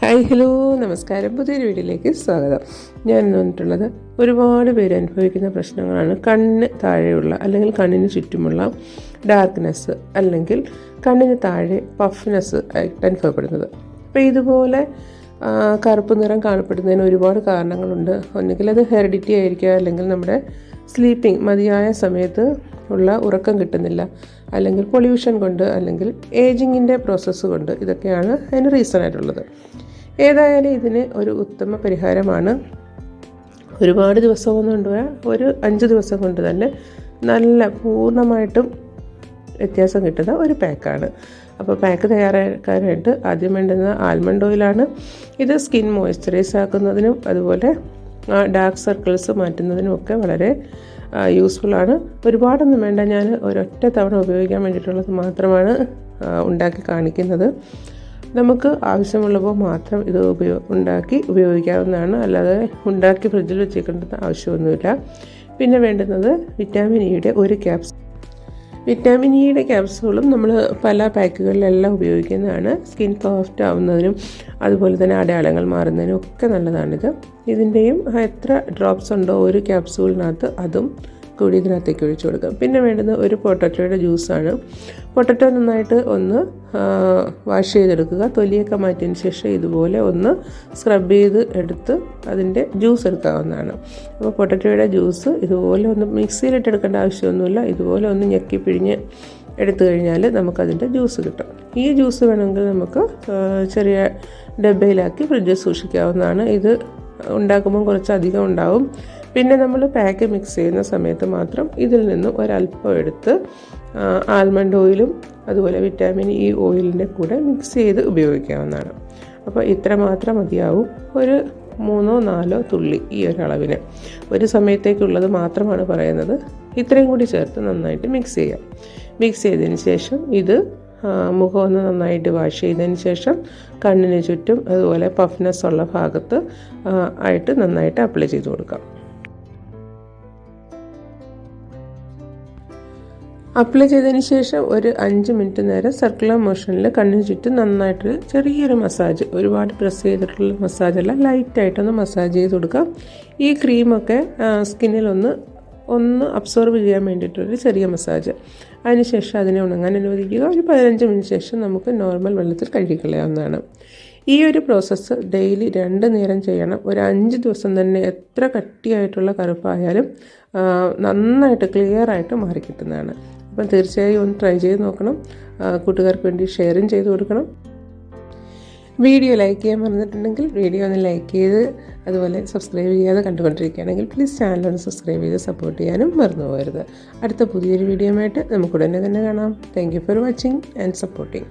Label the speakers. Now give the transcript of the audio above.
Speaker 1: Hi hello. നമസ്കാരം. പുതിയൊരു വീഡിയോയിലേക്ക് സ്വാഗതം. ഞാൻ ഇന്ന് വന്നിട്ടുള്ളത് ഒരുപാട് പേര് അനുഭവിക്കുന്ന പ്രശ്നങ്ങളാണ്. കണ്ണ് താഴെയുള്ള അല്ലെങ്കിൽ കണ്ണിന് ചുറ്റുമുള്ള ഡാർക്ക്നെസ് അല്ലെങ്കിൽ കണ്ണിന് താഴെ പഫ്നെസ് അനുഭവപ്പെടുന്നത്. അപ്പോൾ ഇതുപോലെ കറുപ്പ് നിറം കാണപ്പെടുന്നതിന് ഒരുപാട് കാരണങ്ങളുണ്ട്. ഒന്നുകിൽ അത് ഹെറിഡിറ്റി ആയിരിക്കുക അല്ലെങ്കിൽ നമ്മുടെ സ്ലീപ്പിംഗ് മതിയായ സമയത്ത് ഉള്ള ഉറക്കം കിട്ടുന്നില്ല. അല്ലെങ്കിൽ പൊല്യൂഷൻ കൊണ്ട് അല്ലെങ്കിൽ ഏജിങ്ങിന്റെ പ്രോസസ്സ് കൊണ്ട് ഇതൊക്കെയാണ് അതിന് റീസൺ ആയിട്ടുള്ളത്. ഏതായാലും ഇതിന് ഒരു ഉത്തമ പരിഹാരമാണ്. ഒരുപാട് ദിവസം കൊണ്ടുപോയാൽ ഒരു അഞ്ച് ദിവസം കൊണ്ട് തന്നെ നല്ല പൂർണമായിട്ടും വ്യത്യാസം കിട്ടുന്ന ഒരു പാക്കാണ്. അപ്പോൾ പാക്ക് തയ്യാറാക്കാനായിട്ട് ആദ്യം വേണ്ടുന്ന ആൽമണ്ട് ഓയിലാണ്. ഇത് സ്കിൻ മോയ്സ്ചറൈസ് ആക്കുന്നതിനും അതുപോലെ ഡാർക്ക് സർക്കിൾസ് മാറ്റുന്നതിനും ഒക്കെ വളരെ യൂസ്ഫുൾ യൂസ്ഫുള്ളാണ് ഒരുപാടൊന്നും വേണ്ട ഞാൻ ഒരൊറ്റ തവണ ഉപയോഗിക്കാൻ വേണ്ടിയിട്ടുള്ളത് മാത്രമാണ് ഉണ്ടാക്കി കാണിക്കുന്നത്. നമുക്ക് ആവശ്യമുള്ളപ്പോൾ മാത്രം ഇത് ഉപയോ ഉണ്ടാക്കി ഉപയോഗിക്കാവുന്നതാണ്. അല്ലാതെ ഉണ്ടാക്കി ഫ്രിഡ്ജിൽ വെച്ചേക്കേണ്ട ആവശ്യമൊന്നുമില്ല. പിന്നെ വേണ്ടുന്നത് വിറ്റാമിൻ ഇയുടെ ഒരു ക്യാപ്സ് വിറ്റാമിൻ ഇയുടെ ക്യാപ്സൂളും നമ്മൾ പല പാക്കുകളിലെല്ലാം ഉപയോഗിക്കുന്നതാണ്. സ്കിൻ സോഫ്റ്റ് ആവുന്നതിനും അതുപോലെ തന്നെ അടയാളങ്ങൾ മാറുന്നതിനും ഒക്കെ നല്ലതാണിത്. ഇതിന്റെയും എത്ര ഡ്രോപ്സ് ഉണ്ടോ ഒരു ക്യാപ്സൂളിനകത്ത് അതും കൂടി ഇതിനകത്തേക്ക് ഒഴിച്ചു കൊടുക്കാം. പിന്നെ വേണ്ടുന്നത് ഒരു പൊട്ടറ്റോയുടെ ജ്യൂസാണ്. പൊട്ടറ്റോ നന്നായിട്ട് ഒന്ന് വാഷ് ചെയ്തെടുക്കുക. തൊലിയൊക്കെ മാറ്റിയതിന് ശേഷം ഇതുപോലെ ഒന്ന് സ്ക്രബ് ചെയ്ത് എടുത്ത് അതിന്റെ ജ്യൂസ് എടുക്കാവുന്നതാണ്. അപ്പോൾ പൊട്ടറ്റോയുടെ ജ്യൂസ് ഇതുപോലെ ഒന്ന് മിക്സിയിലിട്ട് എടുക്കേണ്ട ആവശ്യമൊന്നുമില്ല. ഇതുപോലെ ഒന്ന് ഞെക്കി പിഴിഞ്ഞ് എടുത്തു കഴിഞ്ഞാൽ നമുക്കതിന്റെ ജ്യൂസ് കിട്ടും. ഈ ജ്യൂസ് വേണമെങ്കിൽ നമുക്ക് ചെറിയ ഡബയിലാക്കി ഫ്രിഡ്ജിൽ സൂക്ഷിക്കാവുന്നതാണ്. ഇത് ഉണ്ടാക്കുമ്പോൾ കുറച്ചധികം ഉണ്ടാവും. പിന്നെ നമ്മൾ പാക്ക് മിക്സ് ചെയ്യുന്ന സമയത്ത് മാത്രം ഇതിൽ നിന്നും ഒരല്പം എടുത്ത് ആൽമണ്ട് ഓയിലും അതുപോലെ വിറ്റാമിൻ ഇ ഓയിലിന്റെ കൂടെ മിക്സ് ചെയ്ത് ഉപയോഗിക്കാവുന്നതാണ്. അപ്പോൾ ഇത്ര മാത്രം മതിയാവും ഒരു മൂന്നോ നാലോ തുള്ളി ഈ ഒരു ഒരു സമയത്തേക്കുള്ളത് മാത്രമാണ് പറയുന്നത്. ഇത്രയും കൂടി ചേർത്ത് നന്നായിട്ട് മിക്സ് ചെയ്യാം. മിക്സ് ചെയ്തതിന് ശേഷം ഇത് മുഖം ഒന്ന് നന്നായിട്ട് വാഷ് ചെയ്തതിന് ശേഷം കണ്ണിന് ചുറ്റും അതുപോലെ പഫ്നെസ് ഉള്ള ഭാഗത്ത് ആയിട്ട് നന്നായിട്ട് അപ്ലൈ ചെയ്ത് കൊടുക്കാം. അപ്ലൈ ചെയ്തതിന് ശേഷം ഒരു അഞ്ച് മിനിറ്റ് നേരം സർക്കുലർ മോഷനിൽ കണ്ണിന് ചുറ്റും നന്നായിട്ട് ചെറിയൊരു മസാജ് ഒരുപാട് പ്രസ് ചെയ്തിട്ടുള്ള മസാജല്ല ലൈറ്റായിട്ടൊന്ന് മസാജ് ചെയ്ത് കൊടുക്കാം ഈ ക്രീമൊക്കെ സ്കിന്നിലൊന്ന് ഒന്ന് അബ്സോർവ് ചെയ്യാൻ വേണ്ടിയിട്ടൊരു ചെറിയ മസാജ് അതിനുശേഷം അതിനെ ഉണങ്ങാൻ അനുവദിക്കുക. ഒരു പതിനഞ്ച് മിനിറ്റ് ശേഷം നമുക്ക് നോർമൽ വെള്ളത്തിൽ കഴുകിക്കളയാവുന്നതാണ്. ഈ ഒരു പ്രോസസ്സ് ഡെയിലി രണ്ട് നേരം ചെയ്യണം. ഒരു അഞ്ച് ദിവസം തന്നെ എത്ര കട്ടിയായിട്ടുള്ള കറുപ്പായാലും നന്നായിട്ട് ക്ലിയർ ആയിട്ട് മാറിക്കിട്ടുന്നതാണ് അപ്പം തീർച്ചയായും ഒന്ന് ട്രൈ ചെയ്ത് നോക്കണം. കൂട്ടുകാർക്ക് വേണ്ടി ഷെയറും ചെയ്ത് കൊടുക്കണം. വീഡിയോ ലൈക്ക് ചെയ്യാൻ മറന്നിട്ടുണ്ടെങ്കിൽ വീഡിയോ ഒന്ന് ലൈക്ക് ചെയ്ത് അതുപോലെ സബ്സ്ക്രൈബ് ചെയ്യാതെ കണ്ടുകൊണ്ടിരിക്കുകയാണെങ്കിൽ പ്ലീസ് ചാനൽ ഒന്ന് സബ്സ്ക്രൈബ് ചെയ്ത് സപ്പോർട്ട് ചെയ്യാനും മറന്നു പോകരുത്. അടുത്ത പുതിയൊരു വീഡിയോ ആയിട്ട് നമുക്ക് ഉടനെ തന്നെ കാണാം. Thank you for watching and supporting